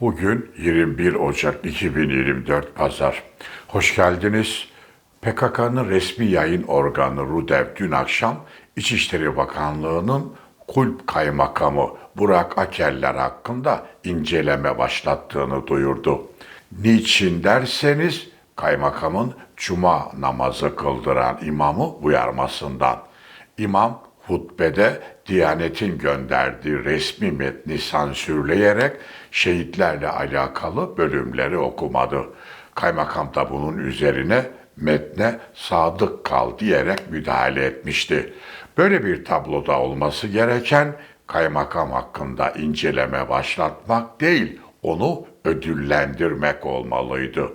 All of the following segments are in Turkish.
Bugün 21 Ocak 2024 Pazar. Hoş geldiniz. PKK'nın resmi yayın organı RUDEV dün akşam İçişleri Bakanlığı'nın kulp kaymakamı Burak Akeller hakkında inceleme başlattığını duyurdu. Niçin derseniz kaymakamın cuma namazı kıldıran imamı uyarmasından. İmam hutbede Diyanet'in gönderdiği resmi metni sansürleyerek şehitlerle alakalı bölümleri okumadı. Kaymakam da bunun üzerine metne sadık kal diyerek müdahale etmişti. Böyle bir tabloda olması gereken kaymakam hakkında inceleme başlatmak değil, onu ödüllendirmek olmalıydı.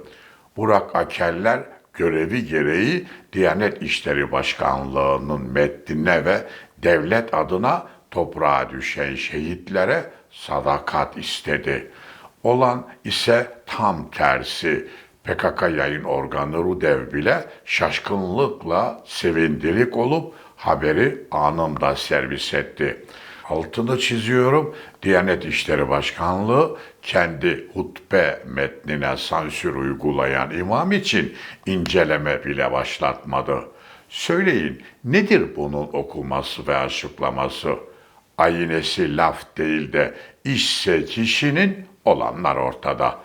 Burak Akeller görevi gereği Diyanet İşleri Başkanlığı'nın metnine ve devlet adına toprağa düşen şehitlere sadakat istedi. Olan ise tam tersi. PKK yayın organı RUDEV bile şaşkınlıkla sevindirik olup haberi anında servis etti. Altını çiziyorum. Diyanet İşleri Başkanlığı kendi hutbe metnine sansür uygulayan imam için inceleme bile başlatmadı. Söyleyin nedir bunun okuması ve açıklaması? Ayinesi laf değil de işse kişinin olanlar ortada.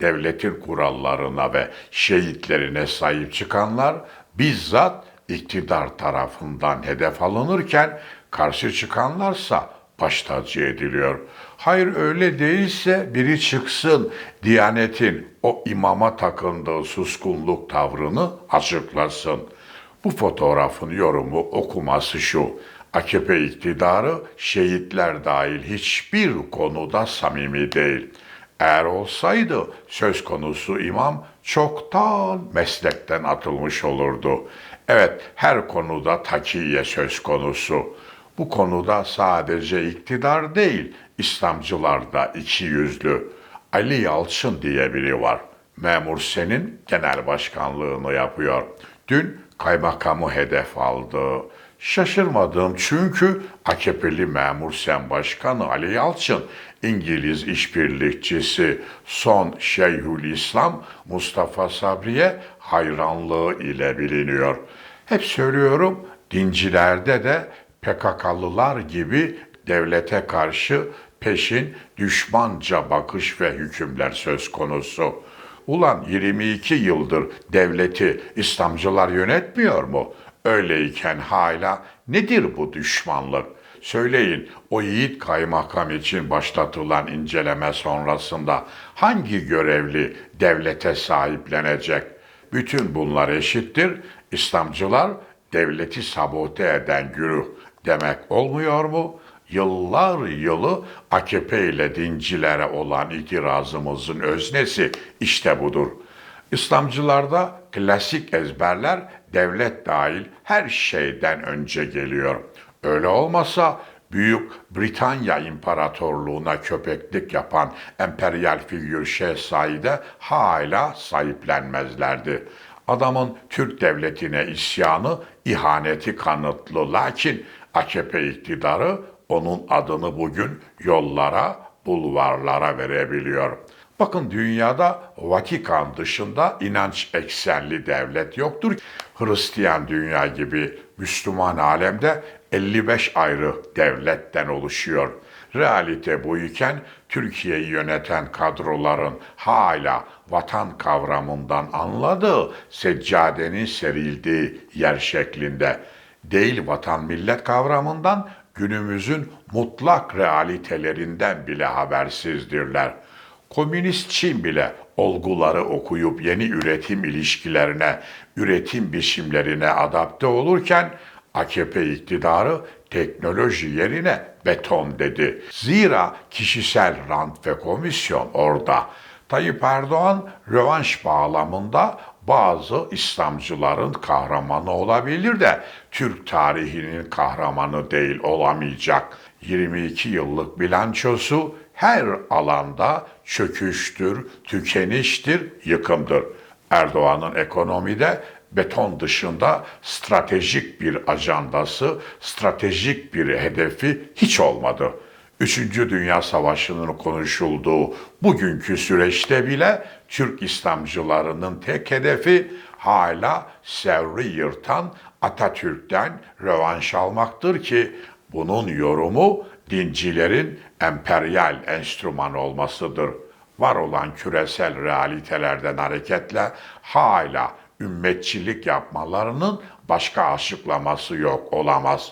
Devletin kurallarına ve şehitlerine sahip çıkanlar bizzat iktidar tarafından hedef alınırken karşı çıkanlarsa baş tacı ediliyor. Hayır öyle değilse biri çıksın Diyanet'in o imama takındığı suskunluk tavrını açıklasın. Bu fotoğrafın yorumu okuması şu. AKP iktidarı şehitler dahil hiçbir konuda samimi değil. Eğer olsaydı söz konusu imam çoktan meslekten atılmış olurdu. Evet her konuda takiye söz konusu. Bu konuda sadece iktidar değil, İslamcılar da iki yüzlü. Ali Yalçın diye biri var. Memur Sen'in genel başkanlığını yapıyor. Dün kaymakamı hedef aldı. Şaşırmadım çünkü AKP'li Memur Sen Başkanı Ali Yalçın, İngiliz işbirlikçisi son Şeyhülislam Mustafa Sabri'ye hayranlığı ile biliniyor. Hep söylüyorum, dincilerde de PKK'lılar gibi devlete karşı peşin düşmanca bakış ve hükümler söz konusu. Ulan 22 yıldır devleti İslamcılar yönetmiyor mu? Öyleyken hala nedir bu düşmanlık? Söyleyin o yiğit kaymakam için başlatılan inceleme sonrasında hangi görevli devlete sahiplenecek? Bütün bunlar eşittir. İslamcılar devleti sabote eden güruh demek olmuyor mu? Yıllar yılı AKP ile dincilere olan itirazımızın öznesi işte budur. İslamcılarda klasik ezberler devlet dahil her şeyden önce geliyor. Öyle olmasa Büyük Britanya İmparatorluğu'na köpeklik yapan emperyal figür Şehzade hala sahiplenmezlerdi. Adamın Türk devletine isyanı ihaneti kanıtlı lakin AKP iktidarı onun adını bugün yollara, bulvarlara verebiliyor. Bakın dünyada Vatikan dışında inanç eksenli devlet yoktur. Hristiyan dünya gibi Müslüman alemde 55 ayrı devletten oluşuyor. Realite bu iken Türkiye'yi yöneten kadroların hala vatan kavramından anladığı seccadenin serildiği yer şeklinde değil vatan millet kavramından günümüzün mutlak realitelerinden bile habersizdirler. Komünist Çin bile olguları okuyup yeni üretim ilişkilerine, üretim biçimlerine adapte olurken AKP iktidarı teknoloji yerine beton dedi. Zira kişisel rant ve komisyon orada. Tayyip Erdoğan rövanş bağlamında bazı İslamcıların kahramanı olabilir de Türk tarihinin kahramanı değil olamayacak. 22 yıllık bilançosu her alanda çöküştür, tükeniştir, yıkımdır. Erdoğan'ın ekonomide beton dışında stratejik bir ajandası, stratejik bir hedefi hiç olmadı. Üçüncü Dünya Savaşı'nın konuşulduğu bugünkü süreçte bile Türk İslamcılarının tek hedefi hala Sevri yırtan Atatürk'ten rövanş almaktır ki bunun yorumu dincilerin emperyal enstrüman olmasıdır. Var olan küresel realitelerden hareketle hala ümmetçilik yapmalarının başka açıklaması yok olamaz.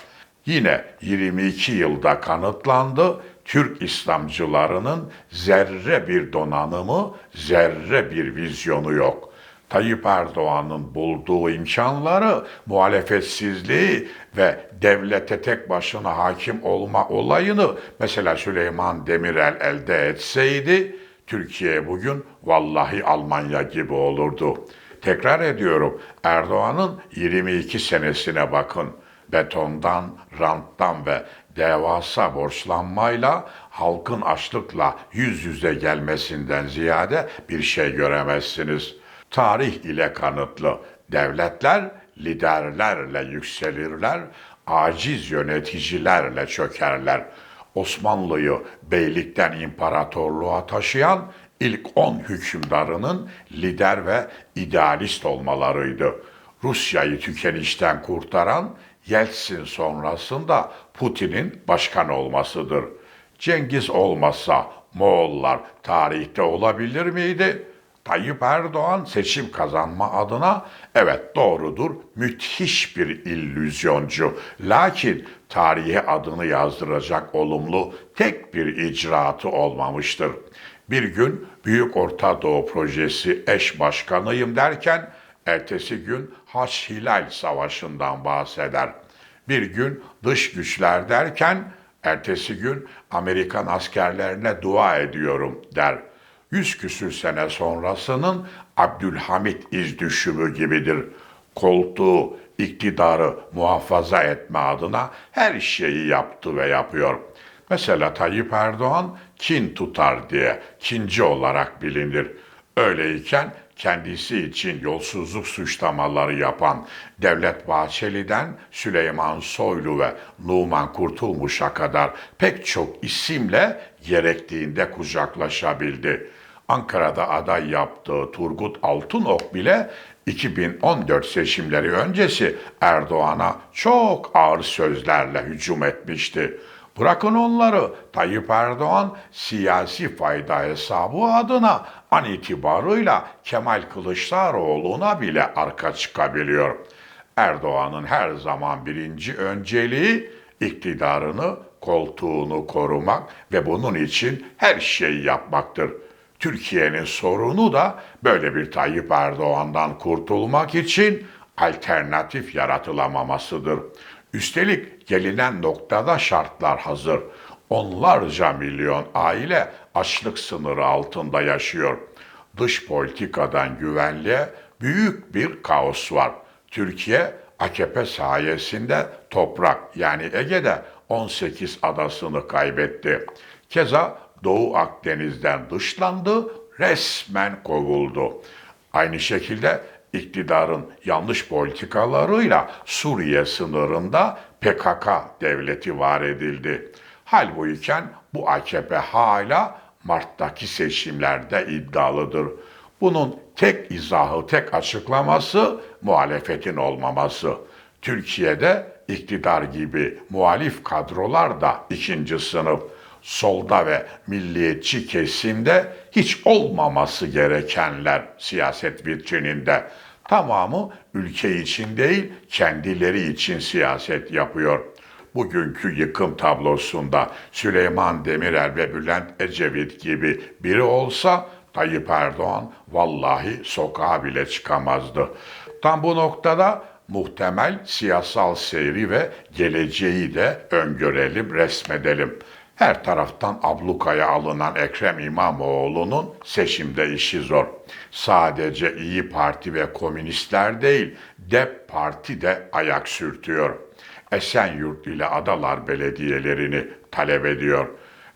Yine 22 yılda kanıtlandı Türk İslamcılarının zerre bir donanımı, zerre bir vizyonu yok. Tayyip Erdoğan'ın bulduğu imkanları, muhalefetsizliği ve devlete tek başına hakim olma olayını mesela Süleyman Demirel elde etseydi, Türkiye bugün vallahi Almanya gibi olurdu. Tekrar ediyorum, Erdoğan'ın 22 senesine bakın. Betondan, ranttan ve devasa borçlanmayla halkın açlıkla yüz yüze gelmesinden ziyade bir şey göremezsiniz. Tarih ile kanıtlı devletler liderlerle yükselirler, aciz yöneticilerle çökerler. Osmanlı'yı beylikten imparatorluğa taşıyan ilk 10 hükümdarının lider ve idealist olmalarıydı. Rusya'yı tükenişten kurtaran Yeltsin sonrasında Putin'in başkan olmasıdır. Cengiz olmasa Moğollar tarihte olabilir miydi? Tayyip Erdoğan seçim kazanma adına evet doğrudur müthiş bir illüzyoncu. Lakin tarihe adını yazdıracak olumlu tek bir icraatı olmamıştır. Bir gün Büyük Orta Doğu Projesi eş başkanıyım derken ertesi gün Haç Hilal Savaşı'ndan bahseder. Bir gün dış güçler derken ertesi gün Amerikan askerlerine dua ediyorum der. Yüz küsür sene sonrasının Abdülhamit iz düşümü gibidir. Koltuğu, iktidarı muhafaza etme adına her şeyi yaptı ve yapıyor. Mesela Tayyip Erdoğan kin tutar diye kinci olarak bilinir. Öyleyken kendisi için yolsuzluk suçlamaları yapan Devlet Bahçeli'den Süleyman Soylu ve Numan Kurtulmuş'a kadar pek çok isimle gerektiğinde kucaklaşabildi. Ankara'da aday yaptığı Turgut Altınok bile 2014 seçimleri öncesi Erdoğan'a çok ağır sözlerle hücum etmişti. Bırakın onları Tayyip Erdoğan siyasi fayda hesabı adına an itibarıyla Kemal Kılıçdaroğlu'na bile arka çıkabiliyor. Erdoğan'ın her zaman birinci önceliği iktidarını, koltuğunu korumak ve bunun için her şeyi yapmaktır. Türkiye'nin sorunu da böyle bir Tayyip Erdoğan'dan kurtulmak için alternatif yaratılamamasıdır. Üstelik gelinen noktada şartlar hazır. Onlarca milyon aile açlık sınırı altında yaşıyor. Dış politikadan güvenliğe büyük bir kaos var. Türkiye AKP sayesinde toprak yani Ege'de 18 adasını kaybetti. Keza Doğu Akdeniz'den dışlandı, resmen kovuldu. Aynı şekilde iktidarın yanlış politikalarıyla Suriye sınırında PKK devleti var edildi. Halbuyken bu AKP hala Mart'taki seçimlerde iddialıdır. Bunun tek izahı, tek açıklaması muhalefetin olmaması. Türkiye'de iktidar gibi muhalif kadrolar da ikinci sınıf solda ve milliyetçi kesimde hiç olmaması gerekenler siyaset vitrininde. Tamamı ülke için değil, kendileri için siyaset yapıyor. Bugünkü yıkım tablosunda Süleyman Demirel ve Bülent Ecevit gibi biri olsa Tayyip Erdoğan vallahi sokağa bile çıkamazdı. Tam bu noktada muhtemel siyasal seyri ve geleceği de öngörelim, resmedelim. Her taraftan ablukaya alınan Ekrem İmamoğlu'nun seçimde işi zor. Sadece İyi Parti ve komünistler değil, DEP Parti de ayak sürtüyor. Esenyurt ile Adalar belediyelerini talep ediyor.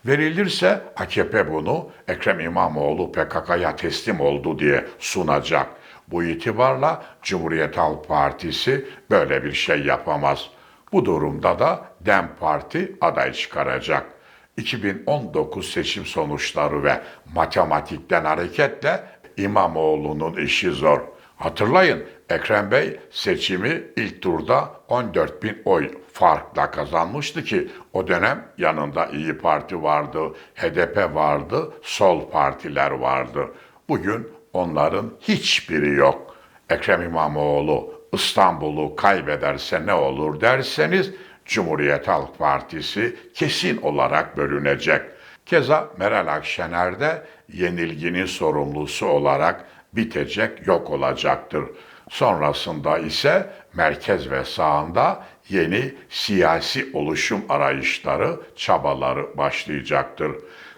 Verilirse AKP bunu Ekrem İmamoğlu PKK'ya teslim oldu diye sunacak. Bu itibarla Cumhuriyet Halk Partisi böyle bir şey yapamaz. Bu durumda da DEM Parti aday çıkaracak. 2019 seçim sonuçları ve matematikten hareketle İmamoğlu'nun işi zor. Hatırlayın Ekrem Bey seçimi ilk turda 14 bin oy farkla kazanmıştı ki o dönem yanında İyi Parti vardı, HDP vardı, sol partiler vardı. Bugün onların hiçbiri yok. Ekrem İmamoğlu İstanbul'u kaybederse ne olur derseniz Cumhuriyet Halk Partisi kesin olarak bölünecek. Keza Meral Akşener de yenilginin sorumlusu olarak bitecek, yok olacaktır. Sonrasında ise merkez ve sağında yeni siyasi oluşum arayışları, çabaları başlayacaktır.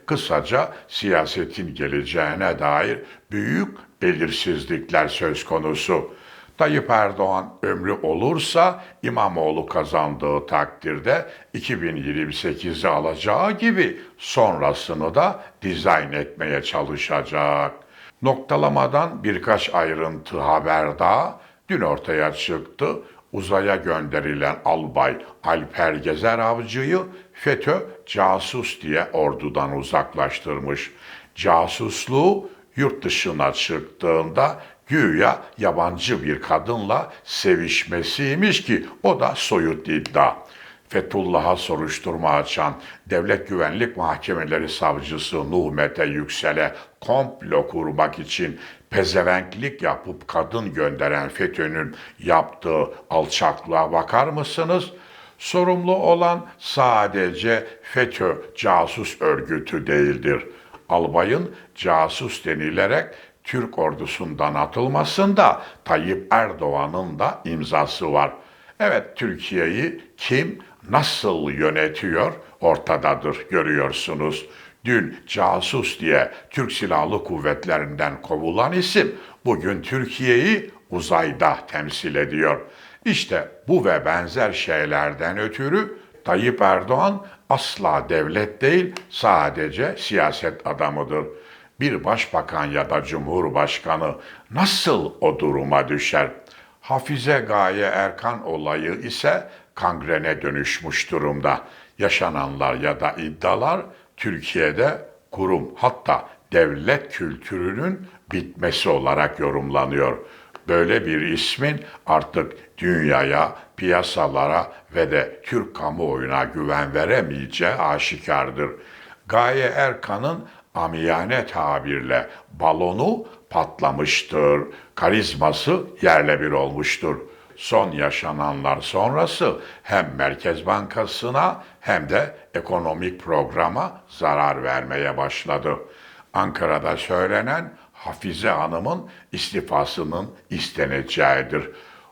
Kısaca siyasetin geleceğine dair büyük belirsizlikler söz konusu. Tayyip Erdoğan ömrü olursa İmamoğlu kazandığı takdirde 2028'i alacağı gibi sonrasını da dizayn etmeye çalışacak. Noktalamadan birkaç ayrıntı haber daha dün ortaya çıktı. Uzaya gönderilen albay Alper Gezer Avcı'yı FETÖ casus diye ordudan uzaklaştırmış. Casusluğu yurt dışına çıktığında güya yabancı bir kadınla sevişmesiymiş ki o da soyut iddia. Fethullah'a soruşturma açan Devlet Güvenlik Mahkemeleri Savcısı Nuh Mete Yüksel'e komplo kurmak için pezevenklik yapıp kadın gönderen FETÖ'nün yaptığı alçaklığa bakar mısınız? Sorumlu olan sadece FETÖ casus örgütü değildir. Albayın casus denilerek Türk ordusundan atılmasında Tayyip Erdoğan'ın da imzası var. Evet Türkiye'yi kim nasıl yönetiyor ortadadır görüyorsunuz. Dün casus diye Türk Silahlı Kuvvetlerinden kovulan isim bugün Türkiye'yi uzayda temsil ediyor. İşte bu ve benzer şeylerden ötürü Tayyip Erdoğan asla devlet değil sadece siyaset adamıdır. Bir başbakan ya da cumhurbaşkanı nasıl o duruma düşer? Hafize Gaye Erkan olayı ise kangrene dönüşmüş durumda. Yaşananlar ya da iddialar Türkiye'de kurum hatta devlet kültürünün bitmesi olarak yorumlanıyor. Böyle bir ismin artık dünyaya, piyasalara ve de Türk kamuoyuna güven veremeyeceği aşikardır. Gaye Erkan'ın amiyane tabirle balonu patlamıştır. Karizması yerle bir olmuştur. Son yaşananlar sonrası hem Merkez Bankası'na hem de ekonomik programa zarar vermeye başladı. Ankara'da söylenen Hafize Hanım'ın istifasının isteneceğidir.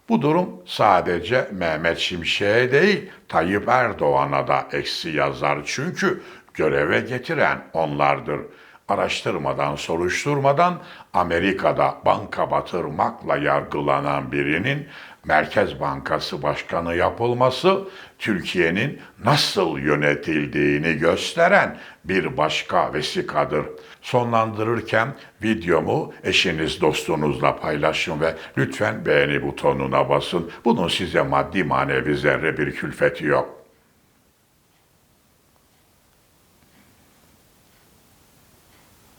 Bu durum sadece Mehmet Şimşek'e değil, Tayyip Erdoğan'a da eksi yazar çünkü göreve getiren onlardır. Araştırmadan, soruşturmadan Amerika'da banka batırmakla yargılanan birinin Merkez Bankası Başkanı yapılması Türkiye'nin nasıl yönetildiğini gösteren bir başka vesikadır. Sonlandırırken videomu eşiniz dostunuzla paylaşın ve lütfen beğeni butonuna basın. Bunun size maddi manevi zerre bir külfeti yok.